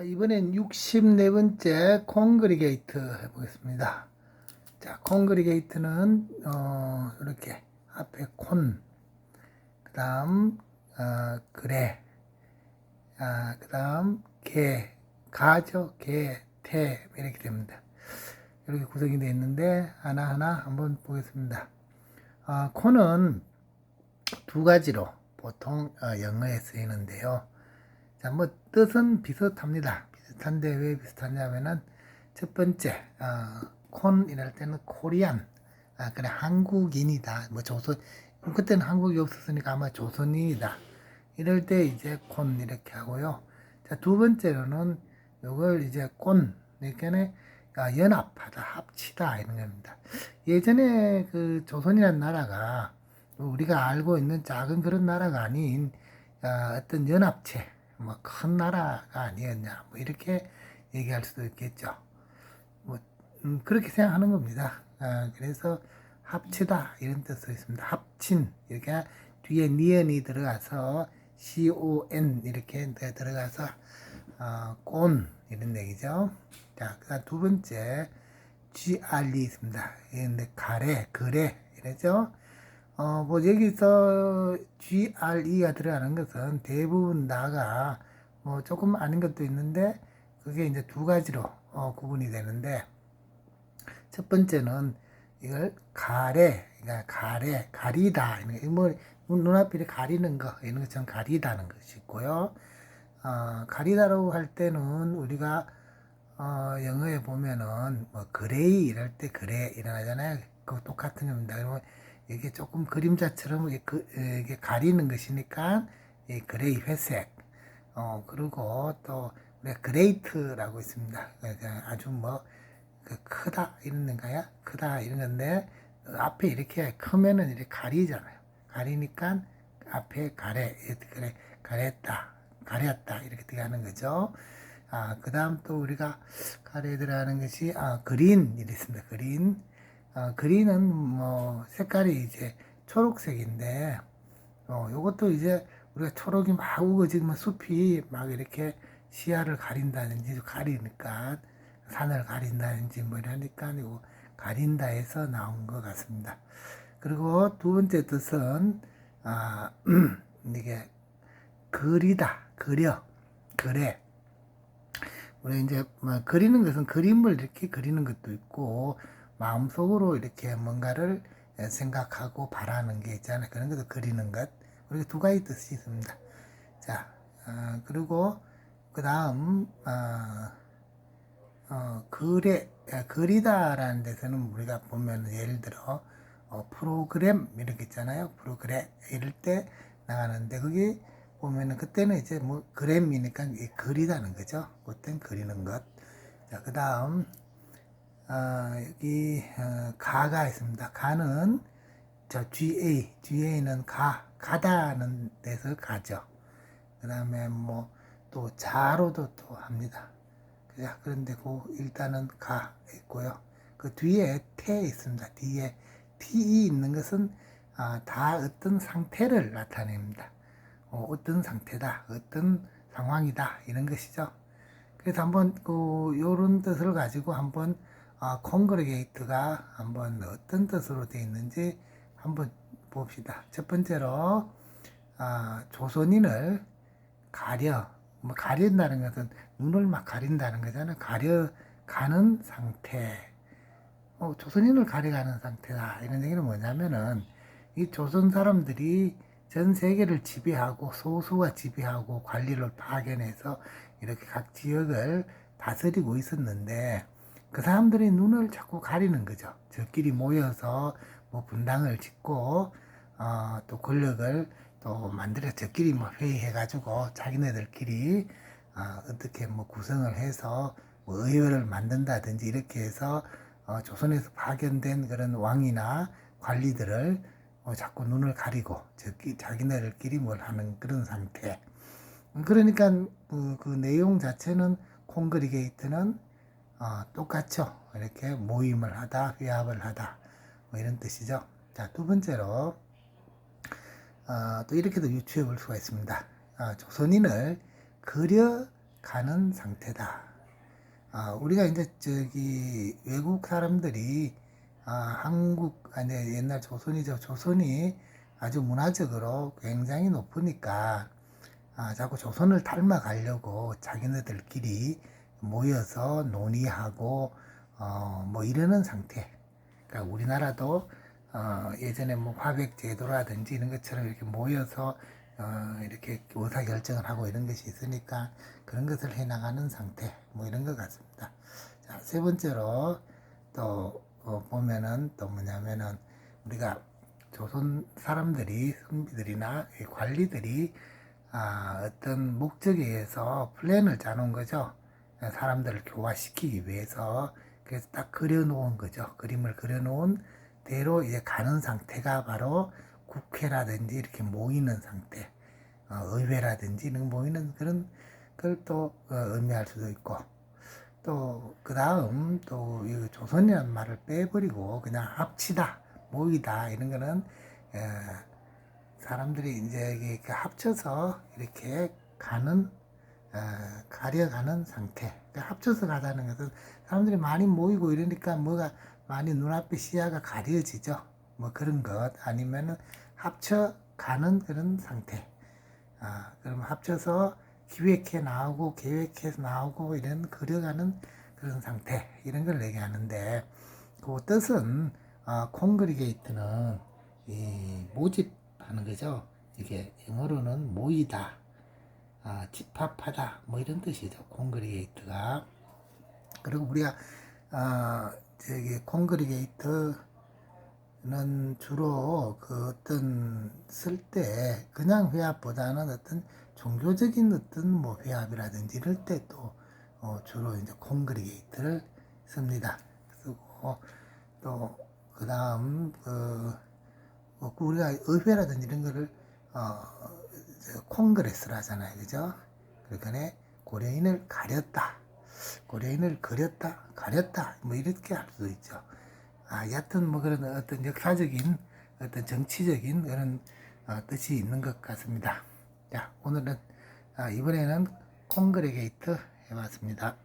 자, 이번엔 64번째 콘그리게이트 해보겠습니다. 자, 콘그리게이트는, 어, 이렇게, 앞에 콘, 그 다음, 어, 그래, 아, 그 다음, 개, 가죠, 개, 태, 이렇게 됩니다. 이렇게 구성이 되어 있는데, 하나하나 한번 보겠습니다. 아, 콘은 두 가지로 보통 어, 영어에 쓰이는데요. 자, 뭐 뜻은 비슷합니다. 비슷한데 왜 비슷하냐면은 첫 번째 어, 콘 이럴 때는 코리안, 아 그래 한국인이다. 뭐 조선 그때는 한국이 없었으니까 아마 조선인이다. 이럴 때 이제 콘 이렇게 하고요. 자, 두 번째로는 이걸 이제 꼰 이렇게는 아, 연합하다, 합치다 이런 겁니다. 예전에 그 조선이라는 나라가 우리가 알고 있는 작은 그런 나라가 아닌 아, 어떤 연합체, 뭐 큰 나라가 아니었냐, 뭐 이렇게 얘기할 수도 있겠죠. 뭐 음, 그렇게 생각하는 겁니다. 아, 그래서 합치다 이런 뜻도 있습니다. 합친 이렇게 뒤에 니은이 들어가서 C O N 이렇게 들어가서 어, 꼰 이런 얘기죠. 자, 그다음 두 번째 G R E 있습니다. 근데 가래, 그래 이러죠. 어, 뭐 여기서 G R E가 들어가는 것은 대부분 나가 뭐 조금 아닌 것도 있는데 그게 이제 두 가지로 어, 구분이 되는데 첫 번째는 이걸 가래, 그러니까 가래, 가리다 뭐 눈앞에 가리는 거 이런 것처럼 가리다는 것이 있고요. 어, 가리다라고 할 때는 우리가 어, 영어에 보면은 뭐 그레이 이럴 때 그래 일어나잖아요. 그 똑같은 겁니다. 그러면 이게 조금 그림자처럼 그, 이게 가리는 것이니까 이 그레이 회색. 어 그리고 또 그레이트라고 있습니다. 그러니까 아주 뭐그 크다 이런 건가요? 크다 이런 건데 앞에 이렇게 크면은 이렇게 가리잖아요. 가리니까 앞에 가래 그래 가랬다 가렸다 이렇게 들어가는 거죠. 아, 그 다음 또 우리가 가래에 들어가는 것이, 아, 그린, 이랬습니다 그린. 아, 그린은 뭐, 색깔이 이제 초록색인데, 어, 요것도 이제 우리가 초록이 막 우거지면 숲이 막 이렇게 시야를 가린다든지 가리니까, 산을 가린다든지 뭐 이러니까, 이거 가린다 해서 나온 것 같습니다. 그리고 두 번째 뜻은, 아, 이게, 그리다, 그려, 그래. 우리 이제 뭐 그리는 것은 그림을 이렇게 그리는 것도 있고 마음속으로 이렇게 뭔가를 생각하고 바라는 게 있잖아요. 그런 것도 그리는 것. 우리가 두 가지 뜻이 있습니다. 자, 어, 그리고 그 다음 어, 어, 그래 아, 그리다라는 데서는 우리가 보면 예를 들어 어, 프로그램 이렇게 있잖아요. 프로그램 이럴 때 나가는데 그게 보면은 그때는 이제 뭐 그램이니까 이 그리다는 거죠. 그땐 그리는 것. 자, 그 다음, 어, 여기, 어, 가가 있습니다. 가는, 저 GA, GA는 가, 가다는 데서 가죠. 그 다음에 뭐, 또 자로도 또 합니다. 자, 그런데 그 일단은 가 있고요. 그 뒤에 태 있습니다. 뒤에 T 있는 것은 아, 다 어떤 상태를 나타냅니다. 어, 어떤 상태다, 어떤 상황이다 이런 것이죠. 그래서 한번 그 요런 뜻을 가지고 한번 아, 콘그레게이트가 한번 어떤 뜻으로 되어 있는지 한번 봅시다. 첫 번째로 아, 조선인을 가려 뭐 가린다는 것은 눈을 막 가린다는 거잖아요. 가려 가는 상태. 어, 조선인을 가려가는 상태다. 이런 얘기는 뭐냐면은 이 조선 사람들이 전 세계를 지배하고 소수가 지배하고 관리를 파견해서 이렇게 각 지역을 다스리고 있었는데 그 사람들이 눈을 자꾸 가리는 거죠. 저끼리 모여서 뭐 분당을 짓고 어, 또 권력을 또 만들어 저끼리 뭐 회의해가지고 자기네들끼리 어, 어떻게 뭐 구성을 해서 뭐 의회를 만든다든지 이렇게 해서 어, 조선에서 파견된 그런 왕이나 관리들을 어, 자꾸 눈을 가리고 저기 자기네들끼리 뭘 하는 그런 상태. 음, 그러니까 그, 그 내용 자체는 콩그리게이트는 어, 똑같죠. 이렇게 모임을 하다, 회합을 하다 뭐 이런 뜻이죠. 자, 두 번째로 어, 또 이렇게도 유추해 볼 수가 있습니다. 어, 조선인을 그려 가는 상태다. 아, 우리가 이제 저기 외국 사람들이 아, 한국 아니 옛날 조선이죠. 조선이 아주 문화적으로 굉장히 높으니까 아, 자꾸 조선을 닮아가려고 자기네들끼리 모여서 논의하고 어, 뭐 이러는 상태. 그러니까 우리나라도 어, 예전에 뭐 화백 제도라든지 이런 것처럼 이렇게 모여서 어, 이렇게 의사 결정을 하고 이런 것이 있으니까 그런 것을 해나가는 상태 뭐 이런 것 같습니다. 자, 세 번째로 또 어, 보면은 또 뭐냐면은 우리가 조선 사람들이 선비들이나 이 관리들이 아, 어떤 목적에 의해서 플랜을 짜놓은 거죠. 사람들을 교화시키기 위해서 그래서 딱 그려놓은 거죠. 그림을 그려놓은 대로 이제 가는 상태가 바로 국회라든지 이렇게 모이는 상태, 어, 의회라든지 이런 모이는 그런 걸또 어, 의미할 수도 있고 또 그 다음 또이 조선이라는 말을 빼버리고 그냥 합치다, 모이다 이런 거는 에, 사람들이 이제 이게 합쳐서 이렇게 가는 어, 가려가는 상태. 그러니까 합쳐서 가자는 것은 사람들이 많이 모이고 이러니까 뭐가 많이 눈앞에 시야가 가려지죠. 뭐 그런 것 아니면은 합쳐 가는 그런 상태. 아, 그럼 합쳐서 기획해 나오고 계획해서 나오고 이런 그려가는 그런 상태 이런 걸 얘기하는데 그 뜻은 어, 콩그리게이트는 이 모집하는 거죠. 이게 영어로는 모이다. 아, 집합하다. 뭐 이런 뜻이죠. 콩그리게이트가. 그리고 우리가 아, 저기 콩그리게이트는 주로 그 어떤 쓸 때 그냥 회합보다는 어떤 종교적인 어떤 뭐 회합이라든지 이럴 때또 어, 주로 이제 콩그리게이트를 씁니다. 쓰고 또 그다음 그뭐 우리가 의회라든지 이런 거를 어, 저 콩그레스를 하잖아요. 그죠? 그러니까 고려인을 가렸다. 고려인을 그렸다. 가렸다. 뭐 이렇게 할 수도 있죠. 아, 여하튼 뭐 그런 어떤 역사적인 어떤 정치적인 그런 어, 뜻이 있는 것 같습니다. 자, 오늘은 아, 이번에는 콩그레게이트 해봤습니다.